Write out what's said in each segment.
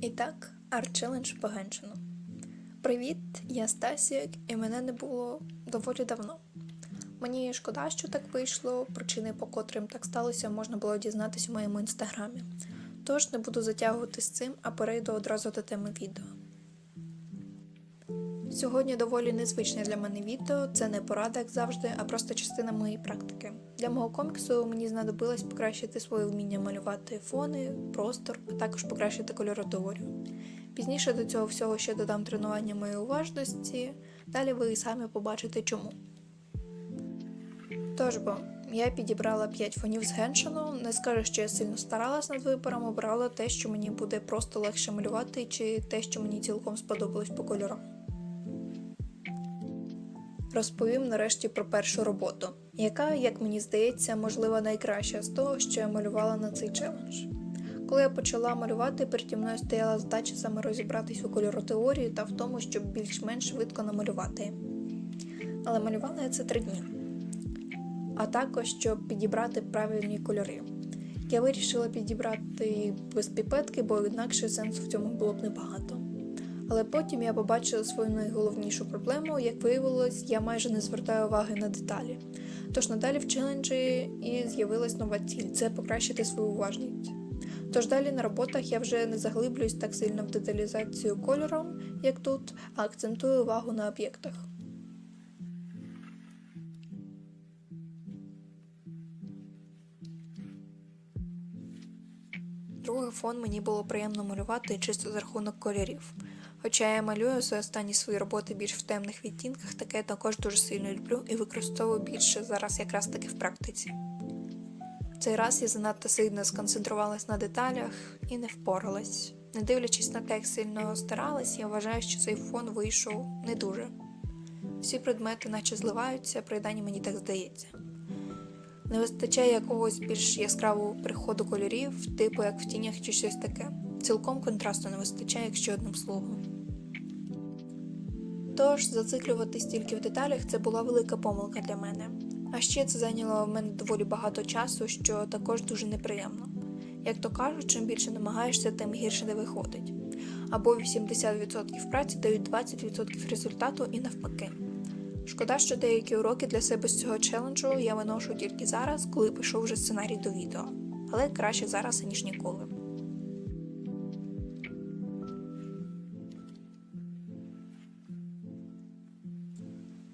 І так, арт-челендж по Привіт, я Стасік, і мене не було доволі давно. Мені шкода, що так вийшло, причини, по котрим так сталося, можна було дізнатися у моєму інстаграмі. Тож не буду затягувати з цим, а перейду одразу до теми відео. Сьогодні доволі незвичне для мене відео, це не порада, як завжди, а просто частина моєї практики. Для мого коміксу мені знадобилось покращити своє вміння малювати фони, простор, а також покращити кольоротеорію. Пізніше до цього всього ще додам тренування моєї уважності, далі ви самі побачите чому. Тож бо, я підібрала 5 фонів з геншину, не скажу, що я сильно старалась над вибором, обрала те, що мені буде просто легше малювати, чи те, що мені цілком сподобалось по кольорам. Розповім нарешті про першу роботу, яка, як мені здається, можливо найкраща з того, що я малювала на цей челендж. Коли я почала малювати, переді мною стояла задача саме розібратись у кольоротеорії та в тому, щоб більш-менш швидко намалювати. Але малювала я це три дні. А також щоб підібрати правильні кольори. Я вирішила підібрати без піпетки, бо інакше сенсу в цьому було б небагато. Але потім я побачила свою найголовнішу проблему, як виявилось, я майже не звертаю уваги на деталі. Тож надалі в челенджі і з'явилась нова ціль це покращити свою уважність. Тож далі на роботах я вже не заглиблююсь так сильно в деталізацію кольором, як тут, а акцентую увагу на об'єктах. Другий фон мені було приємно малювати чисто за рахунок кольорів. Хоча я малюю за останні свої роботи більш в темних відтінках, таке я також дуже сильно люблю і використовую більше зараз якраз таки в практиці. Цей раз я занадто сильно сконцентрувалась на деталях і не впоралась. Не дивлячись на те, як сильно старалась, я вважаю, що цей фон вийшов не дуже. Всі предмети наче зливаються, принаймні мені так здається. Не вистачає якогось більш яскравого приходу кольорів, типу як в тінях чи щось таке. Цілком контрасту не вистачає, якщо одним словом. Тож зациклюватись тільки в деталях це була велика помилка для мене. А ще це зайняло в мене доволі багато часу, що також дуже неприємно. Як то кажуть, чим більше намагаєшся, тим гірше не виходить. Або 80% праці дають 20% результату і навпаки. Шкода, що деякі уроки для себе з цього челенджу я виношу тільки зараз, коли пішов вже сценарій до відео. Але краще зараз, ніж ніколи.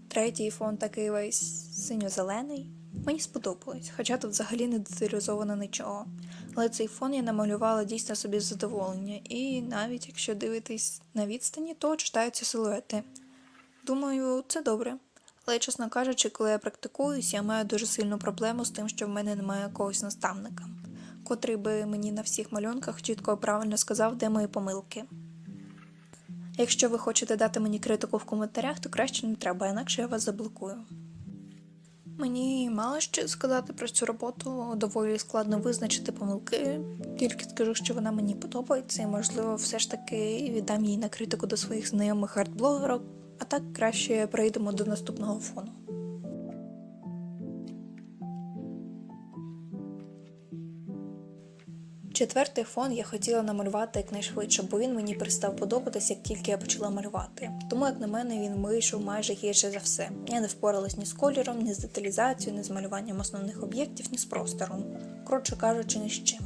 Третій фон такий весь синьо-зелений. Мені сподобалось, хоча тут взагалі не деталізовано нічого. Але цей фон я намалювала дійсно собі задоволення, і навіть якщо дивитись на відстані, то читаються силуети. Думаю, це добре. Але, чесно кажучи, коли я практикуюсь, я маю дуже сильну проблему з тим, що в мене немає якогось наставника, котрий би мені на всіх малюнках чітко і правильно сказав, де мої помилки. Якщо ви хочете дати мені критику в коментарях, то краще не треба, інакше я вас заблокую. Мені мало що сказати про цю роботу, доволі складно визначити помилки, тільки скажу, що вона мені подобається, і можливо, все ж таки віддам її на критику до своїх знайомих арт-блогерок, а так краще перейдемо до наступного фону. Четвертий фон я хотіла намалювати якнайшвидше, бо він мені перестав подобатись, як тільки я почала малювати. Тому, як на мене, він вийшов майже гірше за все. Я не впоралась ні з кольором, ні з деталізацією, ні з малюванням основних об'єктів, ні з простором. Коротше кажучи, ні з чим.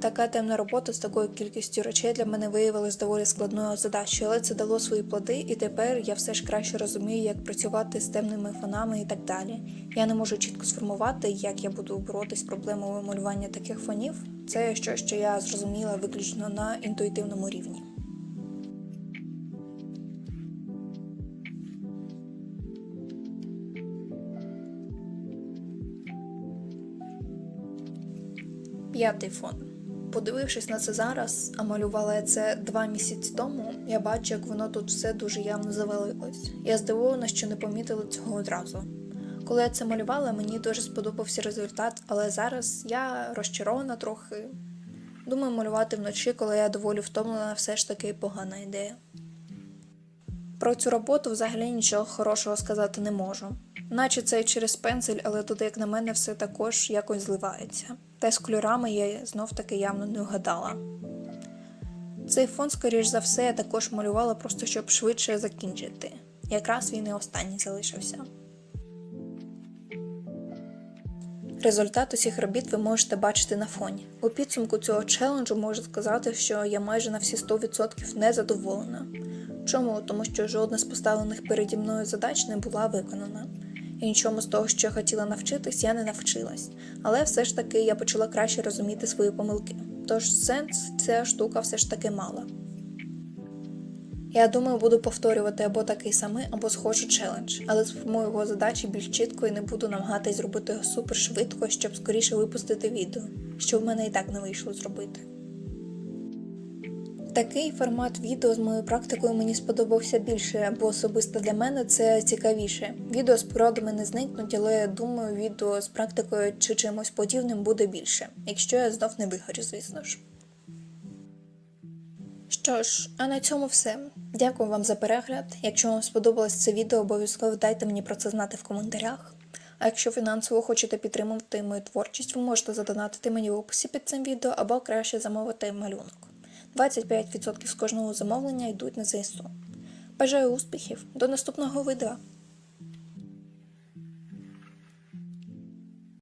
Така темна робота з такою кількістю речей для мене виявилась доволі складною задачею, але це дало свої плоди, і тепер я все ж краще розумію, як працювати з темними фонами і так далі. Я не можу чітко сформувати, як я буду боротись з проблемою малювання таких фонів. Це щось, що я зрозуміла виключно на інтуїтивному рівні. П'ятий фон. Подивившись на це зараз, а малювала я це два місяці тому, я бачу, як воно тут все дуже явно завалилось. Я здивована, що не помітила цього одразу. Коли я це малювала, мені дуже сподобався результат, але зараз я розчарована трохи. Думаю, малювати вночі, коли я доволі втомлена, все ж таки погана ідея. Про цю роботу взагалі нічого хорошого сказати не можу. Наче це і через пензель, але тут, як на мене, все також якось зливається. Та з кольорами я знов таки явно не вгадала. Цей фон, скоріш за все, я також малювала просто щоб швидше закінчити. Якраз він і останній залишився. Результат усіх робіт ви можете бачити на фоні. У підсумку цього челенджу можу сказати, що я майже на всі 100% не задоволена. Чому? Тому що жодна з поставлених переді мною задач не була виконана. І нічому з того, що я хотіла навчитись, я не навчилась. Але все ж таки я почала краще розуміти свої помилки. Тож сенс ця штука все ж таки мала. Я думаю, буду повторювати або такий самий, або схожий челендж, але сформую його задачі більш чітко і не буду намагатись зробити його супер швидко, щоб скоріше випустити відео, що в мене і так не вийшло зробити. Такий формат відео з моєю практикою мені сподобався більше, бо особисто для мене це цікавіше. Відео з порадами не зникнуть, але я думаю, відео з практикою чи чимось подібним буде більше, якщо я знов не вигорю, звісно ж. Що ж, а на цьому все. Дякую вам за перегляд. Якщо вам сподобалось це відео, обов'язково дайте мені про це знати в коментарях. А якщо фінансово хочете підтримувати мою творчість, ви можете задонатити мені в описі під цим відео або краще замовити малюнок. 25% з кожного замовлення йдуть на ЗСУ. Бажаю успіхів! До наступного відео!